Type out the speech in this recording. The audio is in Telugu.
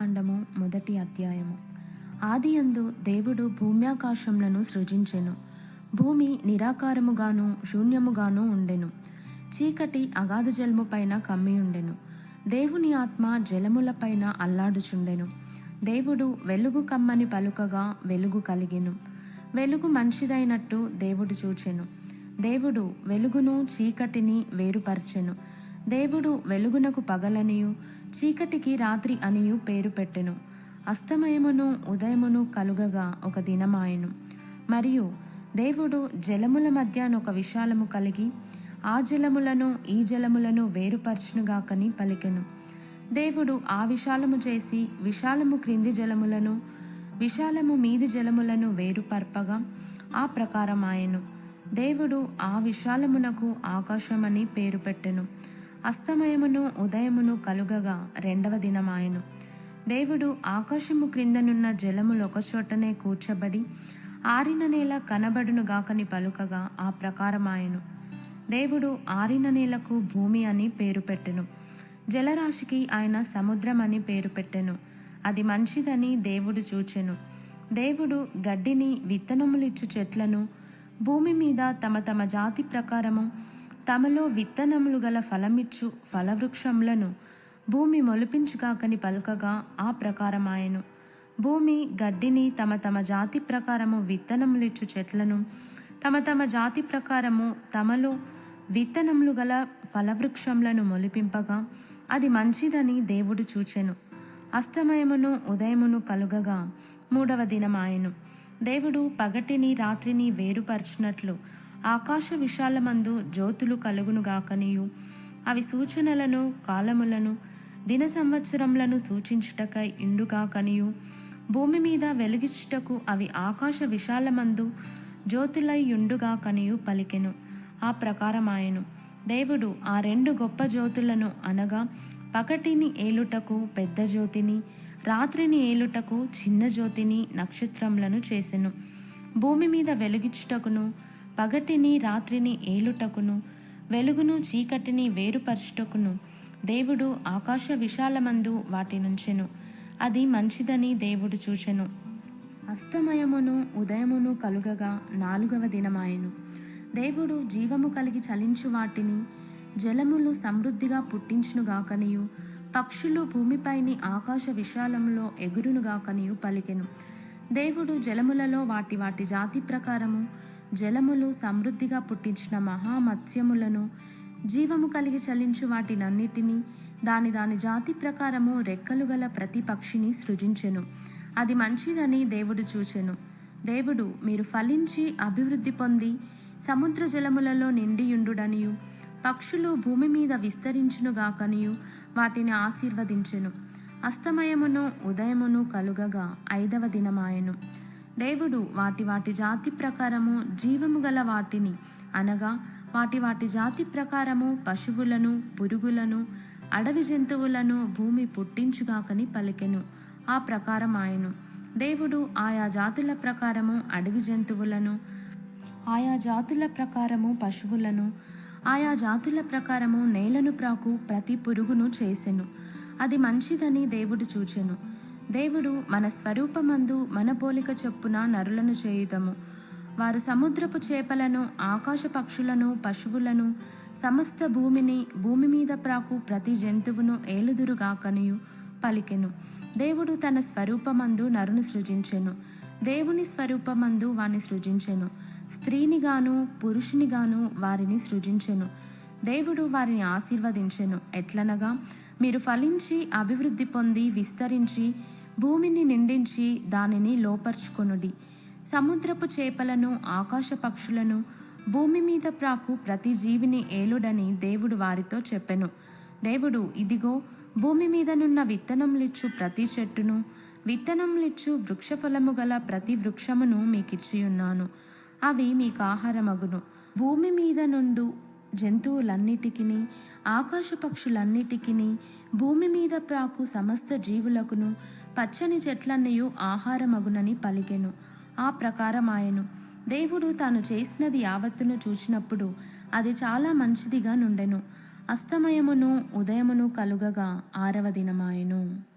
కాండము మొదటి అధ్యాయము. ఆది అందు దేవుడు భూమ్యాకాశములను సృజించెను. భూమి నిరాకారముగాను శూన్యముగాను ఉండెను. చీకటి అగాధ జలము పైన కమ్మి ఉండెను. దేవుని ఆత్మ జలములపైన అల్లాడుచుండెను. దేవుడు వెలుగు కమ్మని పలుకగా వెలుగు కలిగెను. వెలుగు మంచిదైనట్టు దేవుడు చూచెను. దేవుడు వెలుగును చీకటిని వేరుపరచెను. దేవుడు వెలుగునకు పగలనియు చీకటికి రాత్రి అనియు పేరు పెట్టెను. అస్తమయమును ఉదయమును కలుగగా ఒక దినమాయెను. మరియు దేవుడు జలముల మధ్యాన ఒక విశాలము కలిగి ఆ జలములను ఈ జలములను వేరుపరచునుగాకని పలికెను. దేవుడు ఆ విశాలము చేసి విశాలము క్రింది జలములను విశాలము మీది జలములను వేరుపర్పగా ఆ ప్రకారమాయను. దేవుడు ఆ విశాలమునకు ఆకాశమని పేరు పెట్టెను. అస్తమయమును ఉదయమును కలుగగా రెండవ దినమాయెను. దేవుడు ఆకాశము క్రిందనున్న జలములు ఒకచోటనే కూర్చబడి ఆరిన నేల కనబడును గాకని పలుకగా ఆ ప్రకారమాయెను. దేవుడు ఆరిన నేలకు భూమి అని పేరు పెట్టెను. జలరాశికి ఆయన సముద్రం అని పేరు పెట్టెను. అది మంచిదని దేవుడు చూచెను. దేవుడు గడ్డిని విత్తనములిచ్చు చెట్లను భూమి మీద తమ తమ జాతి ప్రకారము తమలో విత్తనములు గల ఫలమిచ్చు ఫలవృక్షములను భూమి మొలిపించుగాకని పలకగా ఆ ప్రకారమాయను. భూమి గడ్డిని తమ తమ జాతి ప్రకారము విత్తనములిచ్చు చెట్లను తమ తమ జాతి ప్రకారము తమలో విత్తనములు గల ఫలవృక్షములను మొలిపింపగా అది మంచిదని దేవుడు చూచెను. అస్తమయమును ఉదయమును కలుగగా మూడవ దినమాయను. దేవుడు పగటిని రాత్రిని వేరుపరిచినట్లు ఆకాశ విశాలమందు జ్యోతులు కలుగునుగాకనియు అవి సూచనలను కాలములను దిన సంవత్సరములను సూచించుటకై ఇండుగాకనియు భూమి మీద వెలిగించుటకు అవి ఆకాశ విశాలమందు జ్యోతులై యుండుగాకనియు పలికెను. ఆ ప్రకారమాయెను. దేవుడు ఆ రెండు గొప్ప జ్యోతులను అనగా పగటిని ఏలుటకు పెద్ద జ్యోతిని రాత్రిని ఏలుటకు చిన్న జ్యోతిని నక్షత్రములను చేసెను. భూమి మీద వెలిగించుటకును పగటిని రాత్రిని ఏలుటకును వెలుగును చీకటిని వేరుపరచుటకును దేవుడు ఆకాశ విశాలమందు వాటి నుంచెను అది మంచిదని దేవుడు చూచెను. అస్తమయమును ఉదయమును కలుగగా నాలుగవ దినమాయెను. దేవుడు జీవము కలిగి చలించు వాటిని జలములు సమృద్ధిగా పుట్టించునుగాకనియు పక్షులు భూమిపైని ఆకాశ విశాలంలో ఎగురునుగాకనియు పలికెను. దేవుడు జలములలో వాటి వాటి జాతి ప్రకారము జలములు సమృద్ధిగా పుట్టించిన మహామత్స్యములను జీవము కలిగి చలించు వాటినన్నిటినీ దాని దాని జాతి ప్రకారము రెక్కలు గల ప్రతి పక్షిని సృజించెను. అది మంచిదని దేవుడు చూచెను. దేవుడు మీరు ఫలించి అభివృద్ధి పొంది సముద్ర జలములలో నిండియుండుడనియు పక్షులు భూమి మీద విస్తరించునుగాకనియు వాటిని ఆశీర్వదించెను. అస్తమయమును ఉదయమును కలుగగా ఐదవ దినమాయెను. దేవుడు వాటి వాటి జాతి ప్రకారము జీవము గల వాటిని అనగా వాటి వాటి జాతి ప్రకారము పశువులను పురుగులను అడవి జంతువులను భూమి పుట్టించుగాకని పలికెను. ఆ ప్రకారం ఆయను. దేవుడు ఆయా జాతుల ప్రకారము అడవి జంతువులను ఆయా జాతుల ప్రకారము పశువులను ఆయా జాతుల ప్రకారము నేలను ప్రాకు ప్రతి పురుగును చేసెను. అది మంచిదని దేవుడు చూచెను. దేవుడు మన స్వరూపమందు మన పోలిక చొప్పున నరులను చేయుదము. వారు సముద్రపు చేపలను ఆకాశ పక్షులను పశువులను సమస్త భూమిని భూమి మీద ప్రాకు ప్రతి జంతువును ఏలుదురుగాకనియు పలికెను. దేవుడు తన స్వరూపమందు నరును సృజించెను. దేవుని స్వరూపమందు వాని సృజించెను. స్త్రీనిగాను పురుషునిగాను వారిని సృజించెను. దేవుడు వారిని ఆశీర్వదించెను. ఎట్లనగా మీరు ఫలించి అభివృద్ధి పొంది విస్తరించి భూమిని నిండించి దానిని లోపర్చుకొనుడి. సముద్రపు చేపలను ఆకాశ పక్షులను భూమి మీద ప్రాకు ప్రతి జీవిని ఏలుడని దేవుడు వారితో చెప్పెను. దేవుడు ఇదిగో భూమి మీదనున్న విత్తనములిచ్చు ప్రతి చెట్టును విత్తనములిచ్చు వృక్షఫలము గల ప్రతి వృక్షమును మీకిచ్చి ఉన్నాను అవి మీకు ఆహారమగును భూమి మీద నుండు జంతువులన్నిటికీ ఆకాశ పక్షులన్నిటికీ భూమి మీద ప్రాకు సమస్త జీవులకును పచ్చని చెట్లన్నయు ఆహారమగునని పలికెను. ఆ ప్రకారమాయను. దేవుడు తాను చేసినది యావత్తును చూచినప్పుడు అది చాలా మంచిదిగా నుండెను. అస్తమయమును ఉదయమును కలుగగా ఆరవ దినమాయెను.